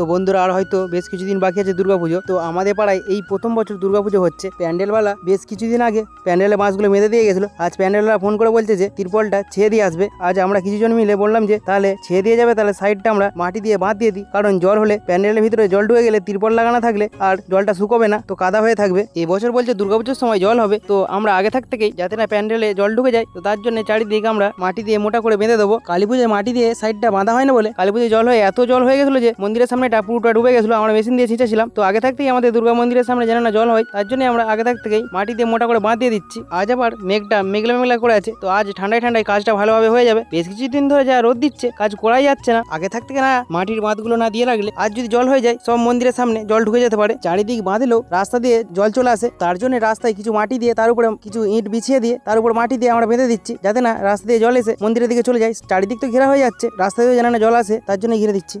তো বন্ধুরা, আর হয়তো বেশ কিছুদিন বাকি আছে দুর্গাপুজো, তো আমাদের পাড়ায় এই প্রথম বছর দুর্গাপুজো হচ্ছে। প্যান্ডেলওয়ালা বেশ কিছুদিন আগে প্যান্ডেলের বাঁশগুলো বেঁধে দিয়ে গেছিল। আজ প্যান্ডেলওয়ালা ফোন করে বলছে যে, তিরপলটা ছেয়ে দিয়ে আসবে। আজ আমরা কিছুজন মিলে বললাম যে, তাহলে ছেয়ে দিয়ে যাবে, তাহলে সাইডটা আমরা মাটি দিয়ে বাঁধ দিয়ে দিই। কারণ জল হলে প্যান্ডেলের ভিতরে জল ঢুকে গেলে তিরপল লাগানো থাকলে আর জলটা শুকোবে না, তো কাদা হয়ে থাকবে। এই বছর বলছে দুর্গাপুজোর সময় জল হবে, তো আমরা আগে থাক থেকেই যাতে না প্যান্ডেলে জল ঢুকে যায়, তো তার জন্য চারিদিকে আমরা মাটি দিয়ে মোটা করে বেঁধে দেবো। কালী পুজোয় মাটি দিয়ে সাইডটা বাঁধা হয় না বলে কালী পুজোয় জল হয়ে এত জল হয়ে গেছিল যে, মন্দিরের সামনেটা পুরোটা ডুবে গেছিল, আমরা মেশিন দিয়ে ছিঁচেছিলাম। তো আগে থাকতেই আমাদের দুর্গা মন্দিরের সামনে যেন না জল হয়, তার জন্য আমরা আগে থাক থেকেই মাটি দিয়ে মোটা করে বাঁধ দিয়ে দিচ্ছি। আজ আবার মেঘটা মেঘলা মেঘলা করে আছে, তো আজ ঠান্ডায় ঠান্ডায় কাজটা ভালোভাবে হয়ে যাবে। বেশ কিছুদিন ধরে যা রোদ দিচ্ছে, কাজ করাই যাচ্ছে না। আগে থাকতে না মাটির বাঁধগুলো না দিয়ে রাখলে আজ যদি জল হয়ে যায়, সব মন্দিরের সামনে জল ঢুকে যেতে পারে। চারিদিক বাঁধলেও রাস্তা দিয়ে জল চলে আসে, তার জন্য রাস্তায় কিছু মাটি দিয়ে, তার উপরে কিছু ইট বিছিয়ে দিয়ে, তার উপর মাটি দিয়ে আমরা বেঁধে দিচ্ছি, যাতে না রাস্তা দিয়ে জল এসে মন্দিরের দিকে চলে যায়। চারিদিক তো ঘেরা হয়ে যাচ্ছে রাস্তা দিয়ে যেন না জল আসে, তার জন্য ঘিরে দিচ্ছি।